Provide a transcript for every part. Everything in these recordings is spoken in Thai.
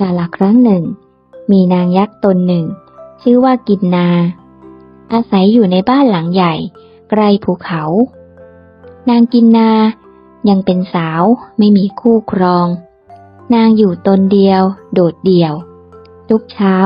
กาลครั้งหนึ่ง มีนางยักษ์ตนหนึ่ง ชื่อว่ากินนา อาศัยอยู่ในบ้านหลังใหญ่ไกลภูเขา นางกินนา ยังเป็นสาวไม่มีคู่ครอง นางอยู่ตนเดียว โดดเดี่ยว ทุกเช้า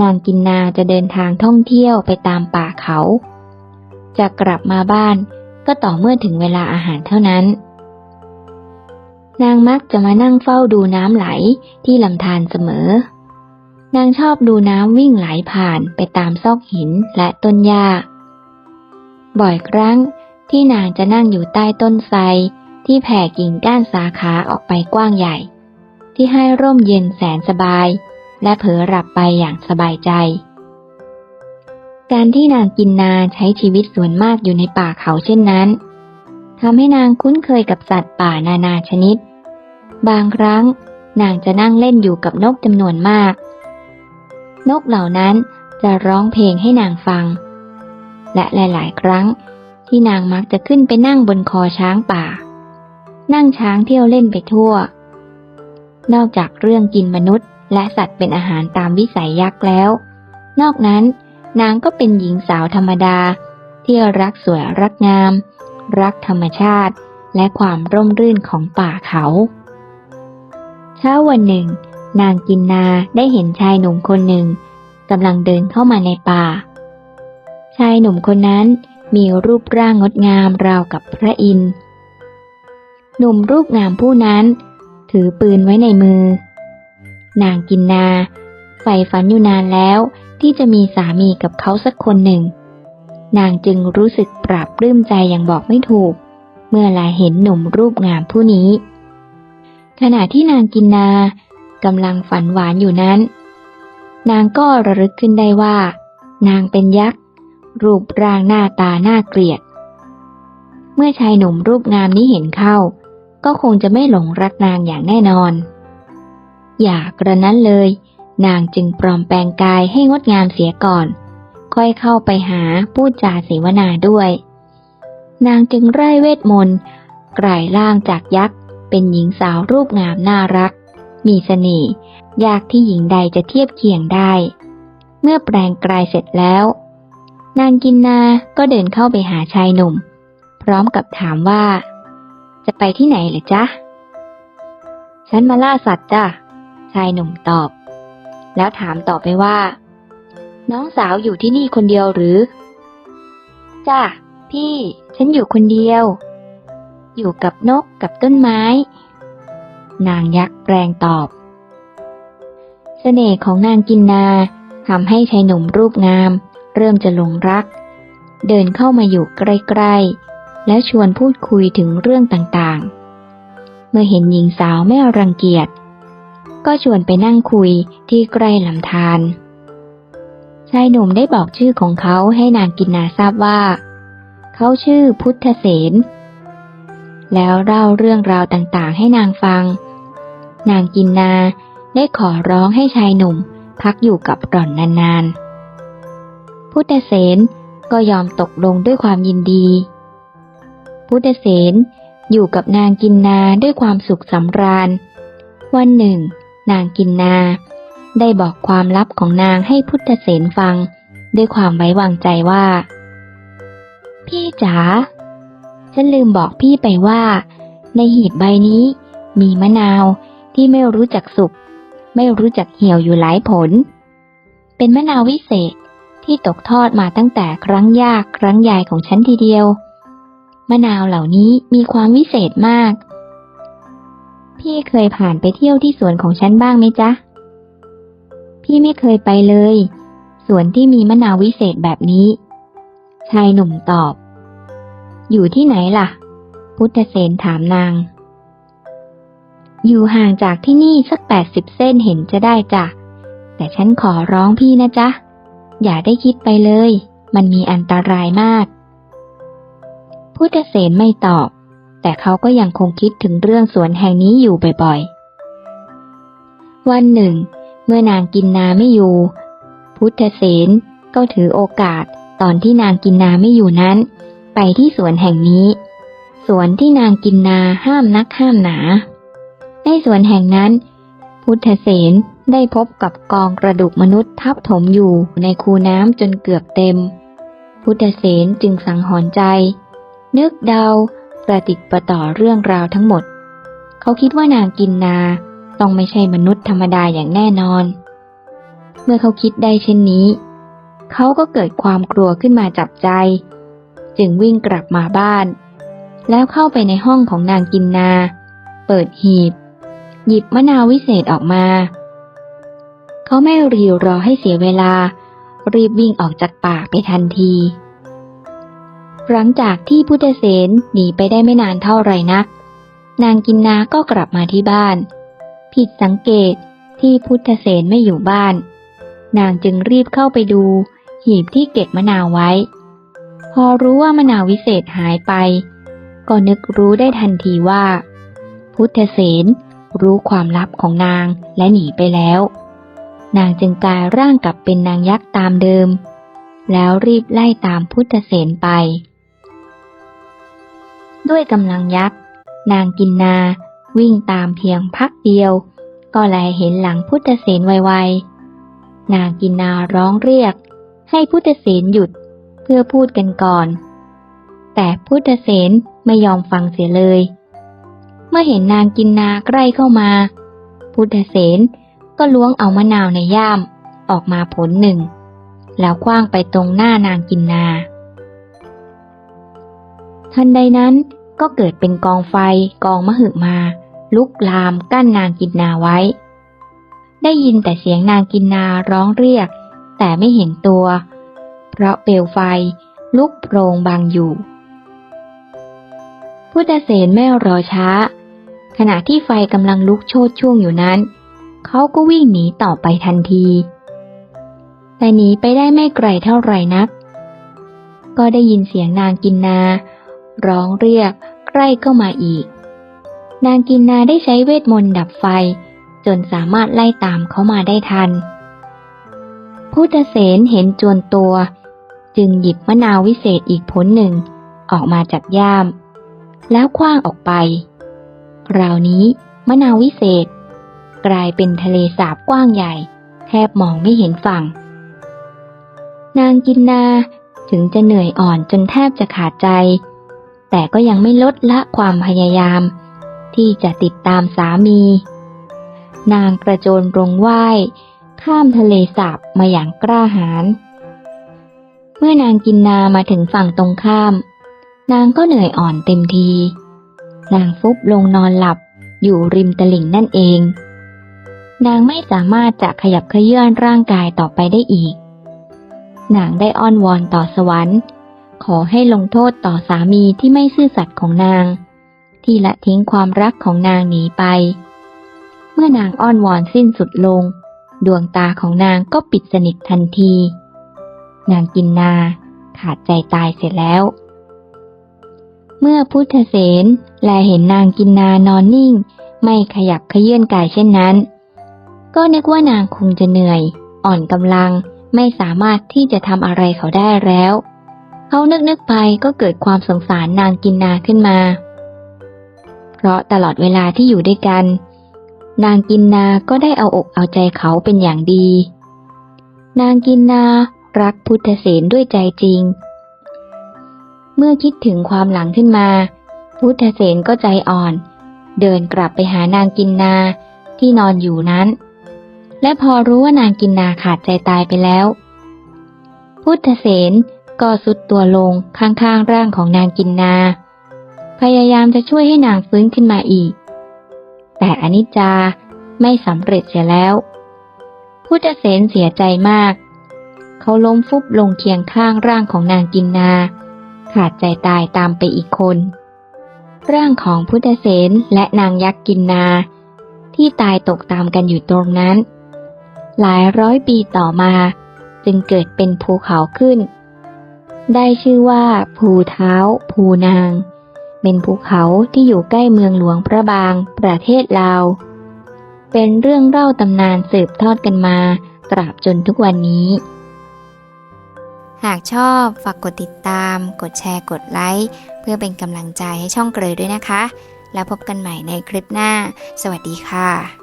นางกินนาจะเดินทางท่องเที่ยวไปตามป่าเขา จะกลับมาบ้านก็ต่อเมื่อถึงเวลาอาหารเท่านั้น นางมักจะมานั่งเฝ้าดูน้ำไหลที่ลำธารเสมอ นางชอบดูน้ำวิ่งไหลผ่านไปตามซอกหินและต้นหญ้า บ่อยครั้งที่นางจะนั่งอยู่ใต้ต้นไทรที่แผ่กิ่งก้านสาขาออกไปกว้างใหญ่ ที่ให้ร่มเย็นแสนสบาย และเผลอหลับไปอย่างสบายใจ การที่นางกินนาใช้ชีวิตส่วนมากอยู่ในป่าเขาเช่นนั้น ทำให้นางคุ้นเคยกับสัตว์ป่านานาชนิด บางครั้งนางจะนั่งเล่นอยู่กับนกจำนวนมาก นกเหล่านั้นจะร้องเพลงให้นางฟัง และหลาย ๆ ครั้งที่นางมักจะขึ้นไปนั่งบนคอช้างป่า นั่งช้างเที่ยวเล่นไปทั่ว นอกจากเรื่องกินมนุษย์ และสัตว์เป็นอาหารตามวิสัยยักษ์แล้ว นอกนั้นนางก็เป็นหญิงสาวธรรมดา ที่รักสวยรักงาม รักธรรมชาติ และความร่มรื่นของป่าเขา เช้าวันหนึ่ง นางกินนาได้เห็นชายหนุ่มคนหนึ่งกำลังเดินเข้ามาในป่า ชายหนุ่มคนนั้นมีรูปร่างงดงามราวกับพระอินทร์ หนุ่มรูปงามผู้นั้น ถือปืนไว้ในมือ นางกินนาใฝ่ฝันอยู่นานแล้วที่จะมีสามีกับเขาสักคนหนึ่ง นางจึงรู้สึกปราบปลื้มใจอย่างบอกไม่ถูก เมื่อลาเห็นหนุ่มรูปงามผู้นี้ ขณะที่นางกินนากำลังฝันหวานอยู่นั้น นางก็ระลึกขึ้นได้ว่า นางเป็นยักษ์ รูปร่างหน้าตาน่าเกลียด เมื่อชายหนุ่มรูปงามนี้เห็นเข้า ก็คงจะไม่หลงรักนางอย่างแน่นอน อย่ากระนั้นเลย นางจึงปลอมแปลงกายให้งดงามเสียก่อน ค่อยเข้าไปหาพูดจาเสวนาด้วย นางจึงไร้เวทมนต์กลายร่างจากยักษ์ เป็นหญิงสาวรูปงามน่ารัก มีเสน่ห์ยากที่หญิงใดจะเทียบเคียงได้ เมื่อแปลงกลายเสร็จแล้ว นางกินนาก็เดินเข้าไปหาชายหนุ่ม พร้อมกับถามว่า จะไปที่ไหนเหรอจ๊ะ ฉันมาล่าสัตว์จ้ะชายหนุ่มตอบ แล้วถามต่อไปว่า น้องสาวอยู่ที่นี่คนเดียวหรือ จ้ะพี่ ฉันอยู่คนเดียว อยู่กับนกกับต้นไม้ นางยักษ์แปลงตอบเสน่ห์ของนางกินนาทำให้ชายหนุ่มรูปงาม เริ่มจะหลงรัก เดินเข้ามาอยู่ใกล้ๆ แล้วชวนพูดคุยถึงเรื่องต่างๆ เมื่อเห็นหญิงสาวไม่รังเกียจ ก็ชวนไปนั่งคุยที่ใกล้ลำธาร ชายหนุ่มได้บอกชื่อของเขาให้นางกินนาทราบว่า เขาชื่อพุทธเสนแล้วเล่าเรื่องราวต่างๆ ให้นางฟัง นางกินนาได้ขอร้องให้ชายหนุ่มพักอยู่กับหล่อนนานๆ พุทธเสนก็ยอมตกลงด้วยความยินดี พุทธเสนอยู่กับนางกินนาด้วยความสุขสำราญ วันหนึ่ง นางกินนา ได้บอกความลับของนางให้พุทธเสนฟัง ด้วยความไว้วางใจว่า พี่จ๋าฉันลืมบอกพี่ไปว่า ในหีบใบนี้ มีมะนาวที่ไม่รู้จักสุกไม่รู้จักเหี่ยวอยู่หลายผล เป็นมะนาววิเศษที่ตกทอดมาตั้งแต่ครั้งยากครั้งใหญ่ของฉันทีเดียว มะนาวเหล่านี้มีความวิเศษมาก พี่เคยผ่านไปเที่ยวที่สวนของฉันบ้างไหมจ๊ะ พี่ไม่เคยไปเลย สวนที่มีมะนาววิเศษแบบนี้ ชายหนุ่มตอบ อยู่ที่ไหนล่ะ พุทธเสนถามนาง อยู่ห่างจากที่นี่สักแปดสิบเส้นเห็นจะได้จ้ะ แต่ฉันขอร้องพี่นะจ๊ะ อย่าได้คิดไปเลย มันมีอันตรายมาก พุทธเสนไม่ตอบ แต่เขาก็ยังคงคิดถึงเรื่องสวนแห่งนี้อยู่บ่อยๆ วันหนึ่ง เมื่อนางกินนาไม่อยู่ พุทธเสนก็ถือโอกาสตอนที่นางกินนาไม่อยู่นั้น ไปที่สวนแห่งนี้ สวนที่นางกินนาห้ามนักห้ามหนา ในสวนแห่งนั้น พุทธเสนได้พบกับกองกระดูกมนุษย์ทับถมอยู่ในคูน้ำจนเกือบเต็ม พุทธเสนจึงสังหรณ์ใจ นึกเดาประติดประต่อเรื่องราวทั้งหมด เขาคิดว่านางกินนา ต้องไม่ใช่มนุษย์ธรรมดาอย่างแน่นอน เมื่อเขาคิดได้เช่นนี้ เขาก็เกิดความกลัวขึ้นมาจับใจ จึงวิ่งกลับมาบ้าน แล้วเข้าไปในห้องของนางกินนา เปิดหีบ หยิบมะนาววิเศษออกมา เขาไม่รีรอให้เสียเวลา รีบวิ่งออกจากป่าไปทันทีหลังจากที่พุทธเสนหนีไปได้ไม่นานเท่าไหร่นัก นางกินนาก็กลับมาที่บ้าน ผิดสังเกตที่พุทธเสนไม่อยู่บ้าน นางจึงรีบเข้าไปดู หีบที่เก็บมะนาวไว้ พอรู้ว่ามะนาววิเศษหายไป ก็นึกรู้ได้ทันทีว่า พุทธเสนรู้ความลับของนางและหนีไปแล้ว นางจึงกลายร่างกลับเป็นนางยักษ์ตามเดิม แล้วรีบไล่ตามพุทธเสนไป ด้วยกำลังยักษ์ นางกินนา วิ่งตามเพียงพักเดียว ก็แลเห็นหลังพุทธเสนไวๆ นางกินนาร้องเรียก ให้พุทธเสนหยุดเพื่อพูดกันก่อน แต่พุทธเสนไม่ยอมฟังเสียเลย เมื่อเห็นนางกินนาใกล้เข้ามา พุทธเสนก็ล้วงเอามะนาวในย่ามออกมาผลหนึ่ง แล้วคว้างไปตรงหน้านางกินนา ทันใดนั้น ก็เกิดเป็นกองไฟกองมหึมา ลุกลามกั้นนางกินนาไว้ ได้ยินแต่เสียงนางกินนาร้องเรียก แต่ไม่เห็นตัว เพราะเปลวไฟลุกโพรงบังอยู่ พุทธเสนไม่รอช้า ขณะที่ไฟกำลังลุกโชดช่วงอยู่นั้น เขาก็วิ่งหนีต่อไปทันทีแต่หนีไปได้ไม่ไกลเท่าไหร่นัก ก็ได้ยินเสียงนางกินนา ร้องเรียก ใกล้เข้ามาอีก นางกินนาได้ใช้เวทมนต์ดับไฟ จนสามารถไล่ตามเขามาได้ทัน พุทธเสนเห็นจวนตัว จึงหยิบมะนาววิเศษอีกผลหนึ่ง ออกมาจากย่าม แล้วคว้างออกไปคราวนี้มะนาววิเศษ กลายเป็นทะเลสาบกว้างใหญ่ แทบมองไม่เห็นฝั่ง นางกินนาถึงจะเหนื่อยอ่อนจนแทบจะขาดใจ แต่ก็ยังไม่ลดละความพยายาม ที่จะติดตามสามี นางกระโจนลงว่ายข้ามทะเลสาบมาอย่างกล้าหาญ เมื่อนางกินนามาถึงฝั่งตรงข้าม นางก็เหนื่อยอ่อนเต็มที นางฟุบลงนอนหลับอยู่ริมตลิ่งนั่นเอง นางไม่สามารถจะขยับเขยื่อนร่างกายต่อไปได้อีก นางได้อ้อนวอนต่อสวรรค์ อให้ลงโทษต่อสามีที่ไม่ซื่อสัตย์ของนาง ที่ละทิ้งความรักของนางหนีไป เมื่อนางอ้อนวอนสิ้นสุดลง ดวงตาของนางก็ปิดสนิททันที นางกินนา ขาดใจตายเสร็จแล้ว เมื่อพุทธเสนแลเห็นนางกินนานอนนิ่ง ไม่ขยับเขยื่อนกายเช่นนั้น ก็นึกว่านางคงจะเหนื่อย อ่อนกำลังไม่สามารถที่จะทำอะไรเขาได้แล้ว เขานึกนึกไปก็เกิดความสงสารนางกินนาขึ้นมา เพราะตลอดเวลาที่อยู่ด้วยกัน นางกินนาก็ได้เอาอกเอาใจเขาเป็นอย่างดี นางกินนารักพุทธเสนด้วยใจจริง เมื่อคิดถึงความหลังขึ้นมา พุทธเสนก็ใจอ่อน เดินกลับไปหานางกินนาที่นอนอยู่นั้น และพอรู้ว่านางกินนาขาดใจตายไปแล้ว พุทธเสน ก็สุดตัวลงข้างๆร่างของนางกินนา พยายามจะช่วยให้นางฟื้นขึ้นมาอีก แต่อนิจจาไม่สำเร็จเสียแล้ว พุทธเสนเสียใจมาก เขาล้มฟุบลงเคียงข้างร่างของนางกินนา ขาดใจตายตามไปอีกคน ร่างของพุทธเสนและนางยักษ์กินนา ที่ตายตกตามกันอยู่ตรงนั้น หลายร้อยปีต่อมา จึงเกิดเป็นภูเขาขึ้น ได้ชื่อว่า ภูเท้า ภูนาง เป็นภูเขาที่อยู่ใกล้เมืองหลวงพระบาง ประเทศลาว เป็นเรื่องเล่าตำนานสืบทอดกันมาตราบจนทุกวันนี้ หากชอบฝากกดติดตาม กดแชร์ กดไลค์ เพื่อเป็นกำลังใจให้ช่องเกรยด้วยนะคะ แล้วพบกันใหม่ในคลิปหน้า สวัสดีค่ะ